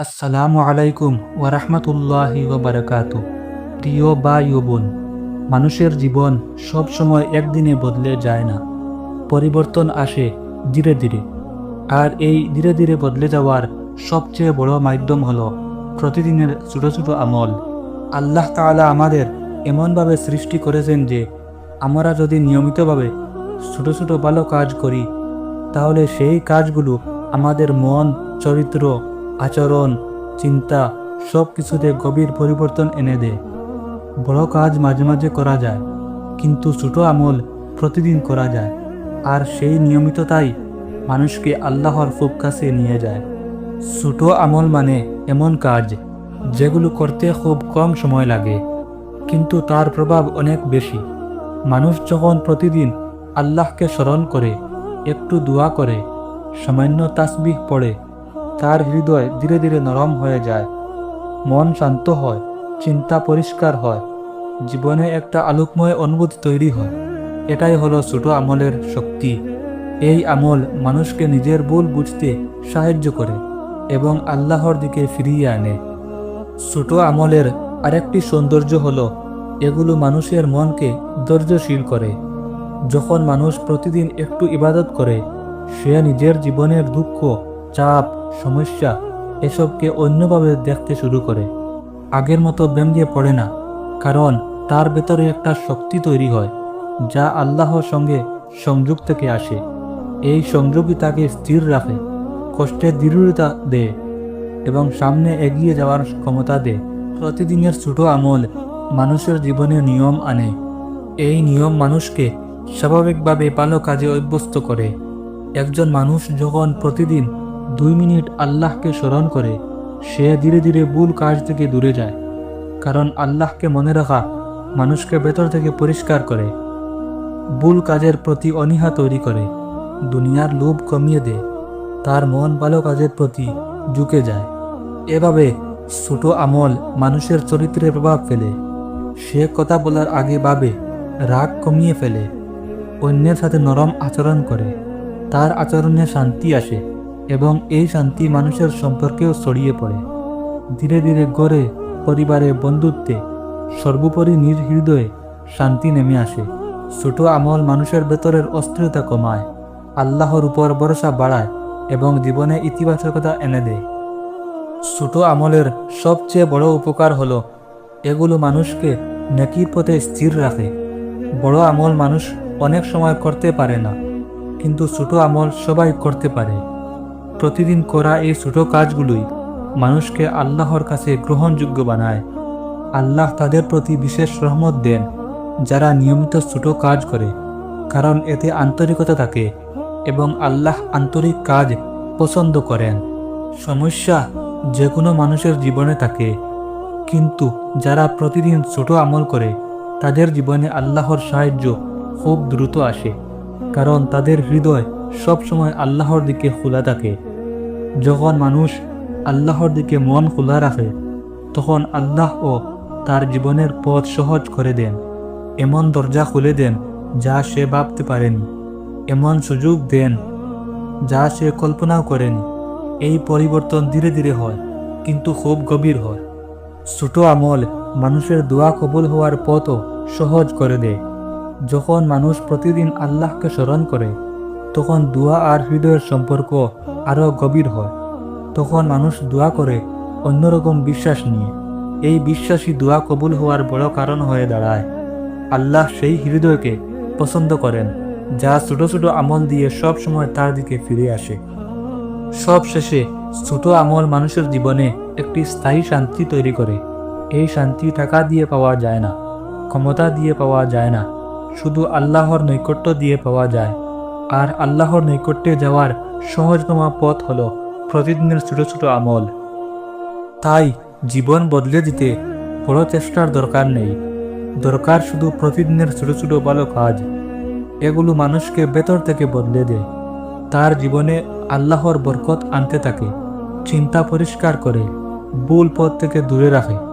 আসসালামু আলাইকুম ওয়ারহমতুল্লাহি ওবরাকাতু প্রিয় ও বোন, মানুষের জীবন সব সময় একদিনে বদলে যায় না। পরিবর্তন আসে ধীরে ধীরে। আর এই ধীরে ধীরে বদলে যাওয়ার সবচেয়ে বড় মাধ্যম হলো প্রতিদিনের ছোট ছোট আমল। আল্লাহ তাআলা আমাদের এমনভাবে সৃষ্টি করেছেন যে, আমরা যদি নিয়মিতভাবে ছোট ছোট ভালো কাজ করি, তাহলে সেই কাজগুলো আমাদের মন, চরিত্র আচরণ, চিন্তা সব কিছুতে গভীর পরিবর্তন এনে দেয়। বড় কাজ মাঝে মাঝে করা যায়, কিন্তু ছোট আমল প্রতিদিন করা যায়। আর সেই নিয়মিততাই মানুষকে আল্লাহর খুব কাছে নিয়ে যায়। ছোট আমল মানে এমন কাজ, যেগুলো করতে খুব কম সময় লাগে, কিন্তু তার প্রভাব অনেক বেশি। মানুষ যখন প্রতিদিন আল্লাহকে স্মরণ করে, একটু দোয়া করে, সামান্য তাসবিহ পড়ে তার হৃদয় ধীরে ধীরে নরম হয়ে যায়। মন শান্ত হয়, চিন্তা পরিষ্কার হয়। জীবনে একটা আলোকময় অনুভূতি তৈরি হয়। এটাই হলো ছোট আমলের শক্তি। এই আমল মানুষকে নিজের ভুল বুঝতে সাহায্য করে এবং আল্লাহর দিকে ফিরিয়ে আনে। ছোট আমলের আরেকটি সৌন্দর্য হলো, এগুলো মানুষের মনকে ধৈর্যশীল করে। যখন মানুষ প্রতিদিন একটু ইবাদত করে, সে নিজের জীবনের দুঃখ, চাপ সমস্যা এসবকে অন্যভাবে দেখতে শুরু করে। আগের মতো ব্যঙ্গে পড়ে না, কারণ তার ভেতরে একটা শক্তি তৈরি হয়, যা আল্লাহর সঙ্গে সংযোগ থেকে আসে। এই সংযোগই তাকে স্থির রাখে কষ্টের দৃঢ়তা দেয় এবং সামনে এগিয়ে যাওয়ার ক্ষমতা দেয়। প্রতিদিনের ছোট আমল মানুষের জীবনে নিয়ম আনে। এই নিয়ম মানুষকে স্বাভাবিকভাবে ভালো কাজে অভ্যস্ত করে। একজন মানুষ যখন প্রতিদিন দুই মিনিট আল্লাহকে স্মরণ করে, সে ধীরে ধীরে ভুল কাজ থেকে দূরে যায়। কারণ আল্লাহকে মনে রাখা মানুষকে ভেতর থেকে পরিষ্কার করে, ভুল কাজের প্রতি অনীহা তৈরি করে, দুনিয়ার লোভ কমিয়ে দেয়, তার মন ভালো কাজের প্রতি ঝুঁকে যায়। এভাবে ছোট আমল মানুষের চরিত্রে প্রভাব ফেলে। সে কথা বলার আগে ভাবে, রাগ কমিয়ে ফেলে, অন্যের সাথে নরম আচরণ করে, তার আচরণে শান্তি আসে। এবং এই শান্তি মানুষের সম্পর্কেও ছড়িয়ে পড়ে। ধীরে ধীরে গড়ে পরিবারে বন্ধুত্বে সর্বোপরি নিজ হৃদয়ে শান্তি নেমে আসে। ছোট আমল মানুষের ভেতরের অস্থিরতা কমায়, আল্লাহর উপর ভরসা বাড়ায় এবং জীবনে ইতিবাচকতা এনে দেয়। ছোট আমলের সবচেয়ে বড় উপকার হলো, এগুলো মানুষকে নেকির পথে স্থির রাখে। বড় আমল মানুষ অনেক সময় করতে পারে না, কিন্তু ছোট আমল সবাই করতে পারে। প্রতিদিন করা এই ছোট কাজগুলোই মানুষকে আল্লাহর কাছে গ্রহণযোগ্য বানায়। আল্লাহ তাদের প্রতি বিশেষ রহমত দেন, যারা নিয়মিত ছোট কাজ করে, কারণ এতে আন্তরিকতা থাকে এবং আল্লাহ আন্তরিক কাজ পছন্দ করেন। সমস্যা যে কোনো মানুষের জীবনে থাকে, কিন্তু যারা প্রতিদিন ছোট আমল করে, তাদের জীবনে আল্লাহর সাহায্য খুব দ্রুত আসে, কারণ তাদের হৃদয় সবসময় আল্লাহর দিকে খোলা থাকে। যখন মানুষ আল্লাহর দিকে মন খোলা রাখে, তখন আল্লাহ ও তার জীবনের পথ সহজ করে দেন, এমন দরজা খুলে দেন যা সে ভাবতে পারেনি, এমন সুযোগ দেন যা সে কল্পনাও করেনি। এই পরিবর্তন ধীরে ধীরে হয়, কিন্তু খুব গভীর হয়। ছোট আমল মানুষের দোয়া কবুল হওয়ার পথও সহজ করে দেয়। যখন মানুষ প্রতিদিন আল্লাহকে স্মরণ করে তখন দোয়া আর হৃদয়ের সম্পর্ক আরও গভীর হয়। তখন মানুষ দোয়া করে অন্যরকম বিশ্বাস নিয়ে। এই বিশ্বাসী দোয়া কবুল হওয়ার বড় কারণ হয়ে দাঁড়ায়। আল্লাহ সেই হৃদয়কে পছন্দ করেন, যা ছোট ছোট আমল দিয়ে সব সময় তার দিকে ফিরে আসে। সব শেষে ছোট আমল মানুষের জীবনে একটি স্থায়ী শান্তি তৈরি করে। এই শান্তি টাকা দিয়ে পাওয়া যায় না, ক্ষমতা দিয়ে পাওয়া যায় না, শুধু আল্লাহর নৈকট্য দিয়ে পাওয়া যায়। আর আল্লাহর নৈকট্যে যাওয়ার সহজতম পথ হলো প্রতিদিনের ছোট ছোট আমল। তাই জীবন বদলে দিতে বড় চেষ্টার দরকার নেই। দরকার শুধু প্রতিদিনের ছোট ছোট ভালো কাজ। এগুলো মানুষকে ভেতর থেকে বদলে দেয়। তার জীবনে আল্লাহর বরকত আনতে থাকে চিন্তা পরিষ্কার করে, ভুল পথ থেকে দূরে রাখে।